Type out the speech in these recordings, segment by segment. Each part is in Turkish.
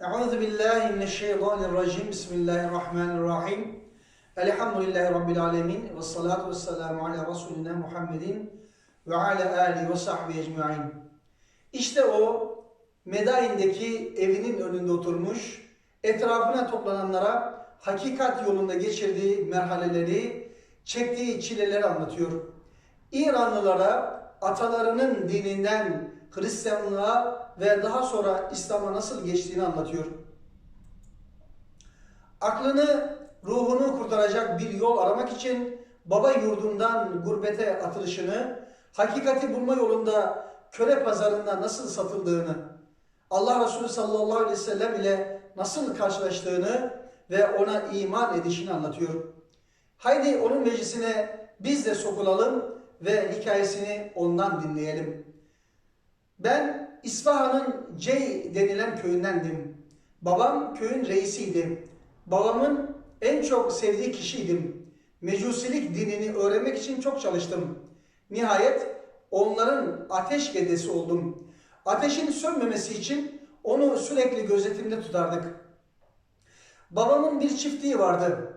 Euzu billahi mineşşeytanirracim. Bismillahirrahmanirrahim. Elhamdülillahi rabbil alamin ve salatu vesselamu ala resulina Muhammedin ve ala alihi ve sahbihi ecmaîn. İşte o Medain'deki evinin önünde oturmuş, etrafına toplananlara hakikat yolunda geçirdiği merhaleleri, çektiği çileleri anlatıyor. İranlılara atalarının dininden Hristiyanlığa ve daha sonra İslam'a nasıl geçtiğini anlatıyor. Aklını, ruhunu kurtaracak bir yol aramak için baba yurdundan gurbete atılışını, hakikati bulma yolunda köle pazarında nasıl satıldığını, Allah Resulü sallallahu aleyhi ve sellem ile nasıl karşılaştığını ve ona iman edişini anlatıyor. Haydi onun meclisine biz de sokulalım ve hikayesini ondan dinleyelim. Ben İsfahan'ın Cey denilen köyündendim. Babam köyün reisiydi. Babamın en çok sevdiği kişiydim. Mecusilik dinini öğrenmek için çok çalıştım. Nihayet onların ateş gedesi oldum. Ateşin sönmemesi için onu sürekli gözetimde tutardık. Babamın bir çiftliği vardı.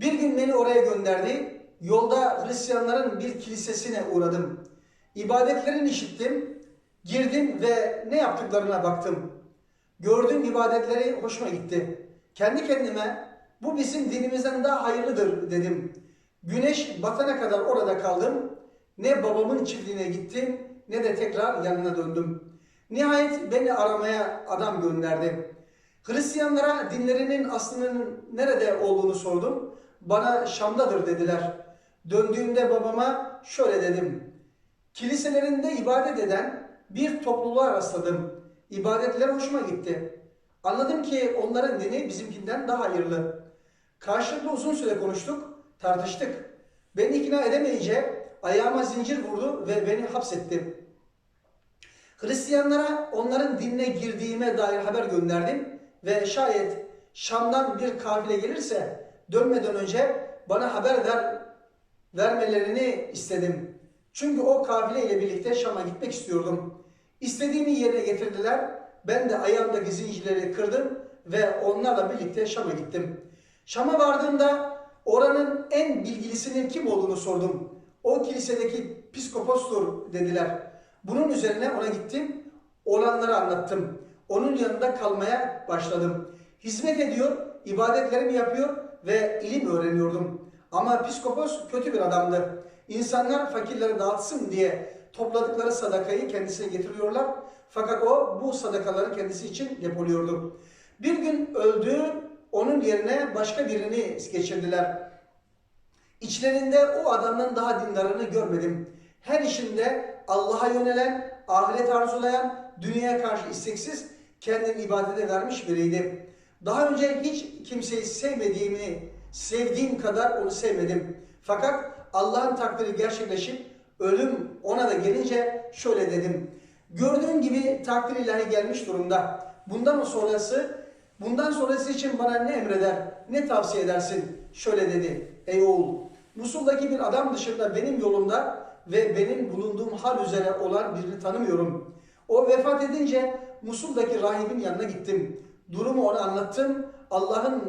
Bir gün beni oraya gönderdi. Yolda Hristiyanların bir kilisesine uğradım. İbadetlerini işittim. Girdim ve ne yaptıklarına baktım. Gördüğüm ibadetleri hoşuma gitti. Kendi kendime bu bizim dinimizden daha hayırlıdır dedim. Güneş batana kadar orada kaldım. Ne babamın çiftliğine gittim ne de tekrar yanına döndüm. Nihayet beni aramaya adam gönderdi. Hristiyanlara dinlerinin aslının nerede olduğunu sordum. Bana Şam'dadır dediler. Döndüğümde babama şöyle dedim. Kiliselerinde ibadet eden bir topluluğa rastladım. İbadetler hoşuma gitti. Anladım ki onların dini bizimkinden daha hayırlı. Karşılıklı uzun süre konuştuk, tartıştık. Beni ikna edemeyince ayağıma zincir vurdu ve beni hapsetti. Hristiyanlara onların dinine girdiğime dair haber gönderdim ve şayet Şam'dan bir kafile gelirse dönmeden önce bana haber ver, vermelerini istedim. Çünkü o kafile ile birlikte Şam'a gitmek istiyordum. İstediğimi yerine getirdiler. Ben de ayağımdaki zincirleri kırdım ve onlarla birlikte Şam'a gittim. Şam'a vardığımda oranın en bilgilisinin kim olduğunu sordum. O kilisedeki piskopostur dediler. Bunun üzerine ona gittim, olanları anlattım. Onun yanında kalmaya başladım. Hizmet ediyor, ibadetlerimi yapıyor ve ilim öğreniyordum. Ama piskopos kötü bir adamdı. İnsanlar fakirlere dağıtsın diye topladıkları sadakayı kendisine getiriyorlar. Fakat o bu sadakaları kendisi için depoluyordu. Bir gün öldü, onun yerine başka birini geçirdiler. İçlerinde o adamdan daha dindarını görmedim. Her işinde Allah'a yönelen, ahiret arzulayan, dünyaya karşı isteksiz kendini ibadete vermiş biriydi. Daha önce hiç kimseyi sevmediğimi, sevdiğim kadar onu sevmedim. Fakat Allah'ın takdiri gerçekleşip ölüm ona da gelince şöyle dedim. Gördüğün gibi takdir ilahi gelmiş durumda. Bundan sonrası, bundan sonrası için bana ne emreder, ne tavsiye edersin? Şöyle dedi. Ey oğul, Musul'daki bir adam dışında benim yolumda ve benim bulunduğum hal üzere olan birini tanımıyorum. O vefat edince Musul'daki rahibin yanına gittim. Durumu ona anlattım. Allah'ın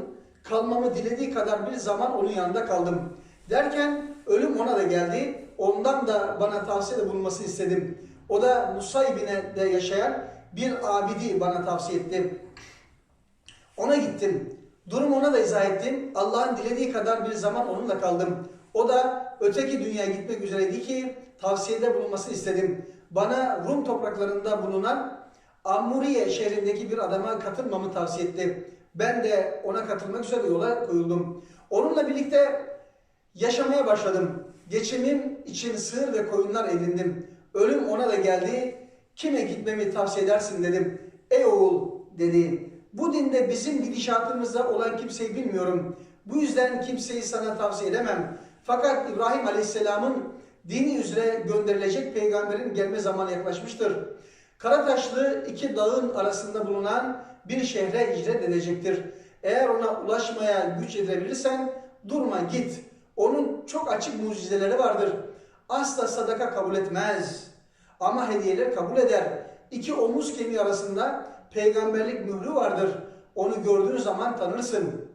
kalmamı dilediği kadar bir zaman onun yanında kaldım. Derken ölüm ona da geldi. Ondan da bana tavsiyede bulunmasını istedim. O da Nusaybin'e de yaşayan bir abidi bana tavsiye etti. Ona gittim. Durum ona da izah ettim. Allah'ın dilediği kadar bir zaman onunla kaldım. O da öteki dünyaya gitmek üzereydi ki tavsiyede bulunmasını istedim. Bana Rum topraklarında bulunan Amuriye şehrindeki bir adama katılmamı tavsiye etti. Ben de ona katılmak üzere yola koyuldum. Onunla birlikte yaşamaya başladım. Geçimim için sığır ve koyunlar edindim. Ölüm ona da geldi. Kime gitmemi tavsiye edersin dedim. Ey oğul dedi. Bu dinde bizim gidişatımızda olan kimseyi bilmiyorum. Bu yüzden kimseyi sana tavsiye edemem. Fakat İbrahim Aleyhisselam'ın dini üzere gönderilecek peygamberin gelme zamanı yaklaşmıştır. Karataşlı iki dağın arasında bulunan bir şehre hicret edecektir. Eğer ona ulaşmaya güç edebilirsen durma git. Onun çok açık mucizeleri vardır. Asla sadaka kabul etmez. Ama hediyeler kabul eder. İki omuz kemiği arasında peygamberlik mührü vardır. Onu gördüğün zaman tanırsın.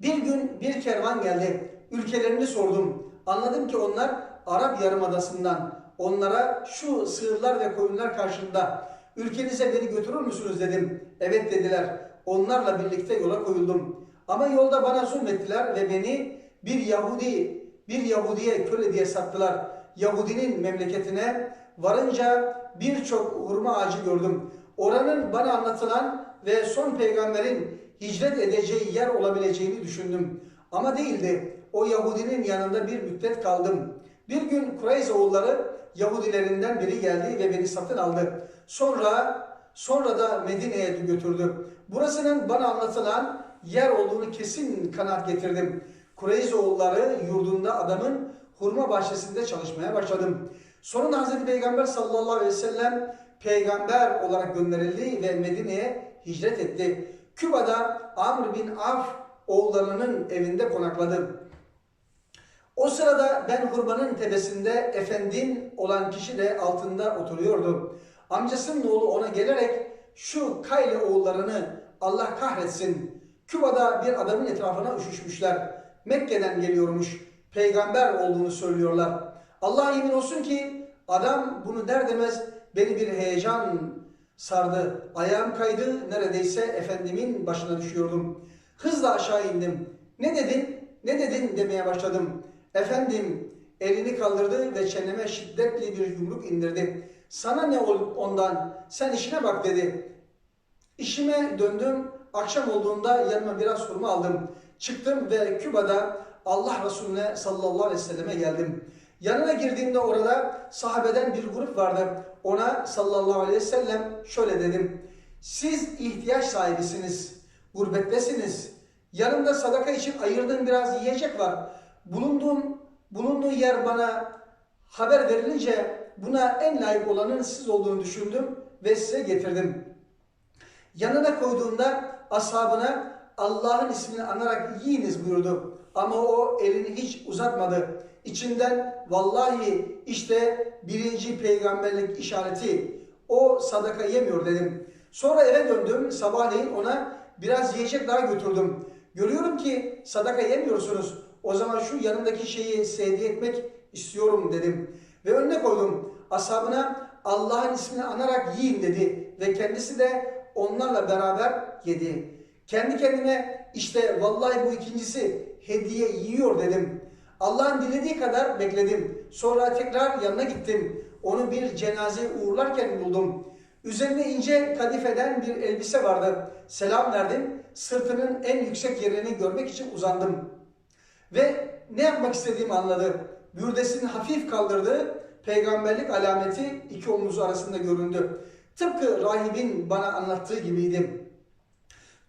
Bir gün bir kervan geldi. Ülkelerini sordum. Anladım ki onlar Arap Yarımadası'ndan. Onlara şu sığırlar ve koyunlar karşında ülkenize beni götürür müsünüz dedim. Evet dediler. Onlarla birlikte yola koyuldum. Ama yolda bana zulmettiler ve beni bir Yahudi, bir Yahudiye köle diye sattılar. Yahudinin memleketine varınca birçok hurma ağacı gördüm. Oranın bana anlatılan ve son peygamberin hicret edeceği yer olabileceğini düşündüm. Ama değildi. O Yahudinin yanında bir müddet kaldım. Bir gün Kureyz oğulları Yahudilerinden biri geldi ve beni satın aldı. Sonra sonra da Medine'ye götürdü. Burasının bana anlatılan yer olduğunu kesin kanaat getirdim. Kureyz oğulları yurdunda adamın hurma bahçesinde çalışmaya başladım. Sonunda Hazreti Peygamber sallallahu aleyhi ve sellem peygamber olarak gönderildi ve Medine'ye hicret etti. Küba'da Amr bin Af oğullarının evinde konakladı. O sırada ben hurmanın tepesinde efendin olan kişi de altında oturuyordu. Amcasının oğlu ona gelerek şu Kayle oğullarını Allah kahretsin. Küba'da bir adamın etrafına üşüşmüşler. Mekke'den geliyormuş. Peygamber olduğunu söylüyorlar. Allah yemin olsun ki adam bunu der demez beni bir heyecan sardı. Ayağım kaydı neredeyse efendimin başına düşüyordum. Hızla aşağı indim. Ne dedin? Ne dedin demeye başladım. Efendim elini kaldırdı ve çeneme şiddetli bir yumruk indirdi. Sana ne ondan? Sen işine bak dedi. İşime döndüm. Akşam olduğunda yanıma biraz hurma aldım. Çıktım ve Küba'da Allah Resulüne sallallahu aleyhi ve selleme geldim. Yanına girdiğimde orada sahabeden bir grup vardı. Ona sallallahu aleyhi ve sellem şöyle dedim. Siz ihtiyaç sahibisiniz. Gurbettesiniz. Yanımda sadaka için ayırdığım biraz yiyecek var. Bulunduğum, bulunduğu yer bana haber verilince buna en layık olanın siz olduğunu düşündüm ve size getirdim. Yanına koyduğunda ashabına Allah'ın ismini anarak yiyiniz buyurdu. Ama o elini hiç uzatmadı. İçinden vallahi işte birinci peygamberlik işareti. O sadaka yemiyor dedim. Sonra eve döndüm. Sabahleyin ona biraz yiyecek daha götürdüm. Görüyorum ki sadaka yemiyorsunuz. O zaman şu yanımdaki şeyi sevdi etmek istiyorum dedim. Ve önüne koydum. Ashabına Allah'ın ismini anarak yiyin dedi. Ve kendisi de onlarla beraber yedi. Kendi kendime işte vallahi bu ikincisi hediye yiyor dedim. Allah'ın dilediği kadar bekledim. Sonra tekrar yanına gittim. Onu bir cenaze uğurlarken buldum. Üzerinde ince kadifeden bir elbise vardı. Selam verdim. Sırtının en yüksek yerini görmek için uzandım. Ve ne yapmak istediğimi anladı. Bürdesini hafif kaldırdı. Peygamberlik alameti iki omuzu arasında göründü. Tıpkı rahibin bana anlattığı gibiydim.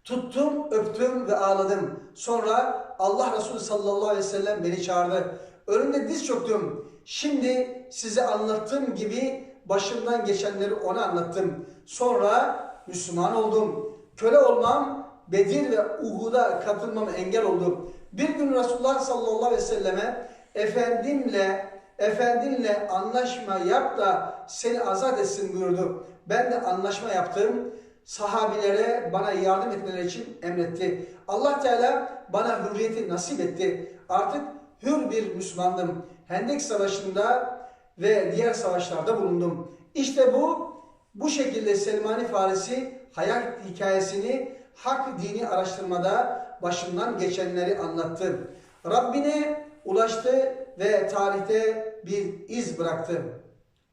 Tuttum, öptüm ve ağladım. Sonra Allah Resulü sallallahu aleyhi ve sellem beni çağırdı. Önünde diz çöktüm. Şimdi size anlattığım gibi başımdan geçenleri ona anlattım. Sonra Müslüman oldum. Köle olmam Bedir ve Uhud'a katılmama engel oldu. Bir gün Resulullah sallallahu aleyhi ve selleme efendimle efendinle anlaşma yap da seni azat etsin buyurdu. Ben de anlaşma yaptım. Sahabilere bana yardım etmeleri için emretti. Allah Teala bana hürriyeti nasip etti. Artık hür bir Müslümandım. Hendek Savaşı'nda ve diğer savaşlarda bulundum. İşte bu bu şekilde Selmani Farisi hayat hikayesini hak dini araştırmada başından geçenleri anlattı. Rabbine ulaştı ve tarihte bir iz bıraktı.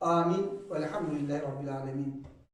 Amin. Velhamdülillahi Rabbil Alemin.